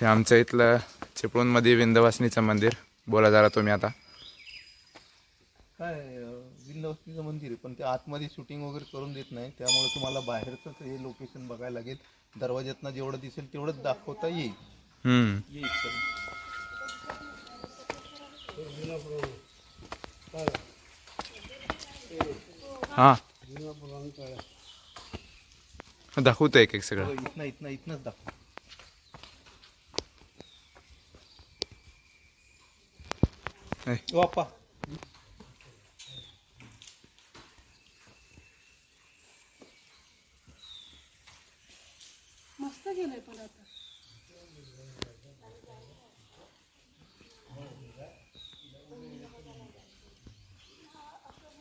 हे आमच्या इथलं चिपळूणमध्ये विंध्यवासिनीचं मंदिर. बोला जरा तुम्ही आता. काय विंध्यवस्तीचं मंदिर आहे पण ते आतमध्ये शूटिंग वगैरे करून देत नाही. त्यामुळे तुम्हाला बाहेरचंच हे लोकेशन बघायला लागेल. दरवाज्यातनं जेवढं दिसेल तेवढंच दाखवता येईल. हा. दाखवतो एक एक सगळं. हो, इथनं इथनं इथनंच दाखव बाप्पा मस्त गेलंय पण आता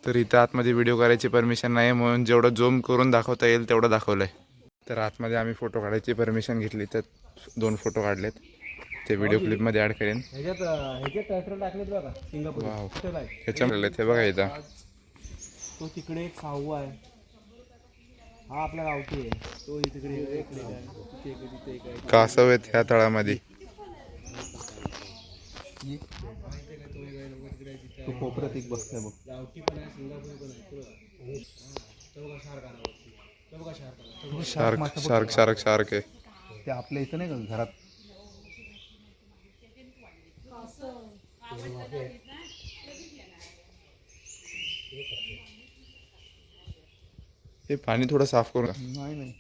तर इथं आतमध्ये व्हिडिओ करायची परमिशन नाही म्हणून जेवढं झूम करून दाखवता येईल तेवढं दाखवलंय. तर आतमध्ये आम्ही फोटो काढायची परमिशन घेतली तर दोन फोटो काढलेत. ते व्हिडिओ क्लिपमध्ये ॲड करेन. ह्याच्यात ह्याच्यात ट्रॅक्टर टाकलेत बघा सिंगापूर. वाव. कुठे आहे ह्याच्यामध्ये हे बघा इथं. तो तिकडे एक साहू आहे. हा आपला गावठी आहे. तो तिकडे इकडे आहे. तिथे एक आहे, तिथे एक आहे. कासव आहेत ह्या तळामध्ये. तो कोपऱ्यात एक बसतोय बघ. शार्क शार्क शार्क शार्क आहे. ते आपल्या इथं नाही का घरात हे पाणी थोडं साफ करून नाही नाही.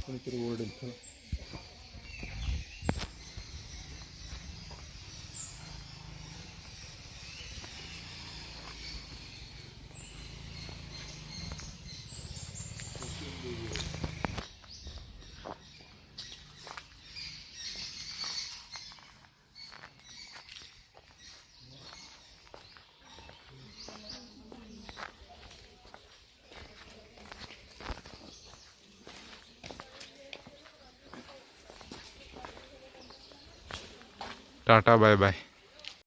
कोणीतरी ओरडेल Tata, bye bye.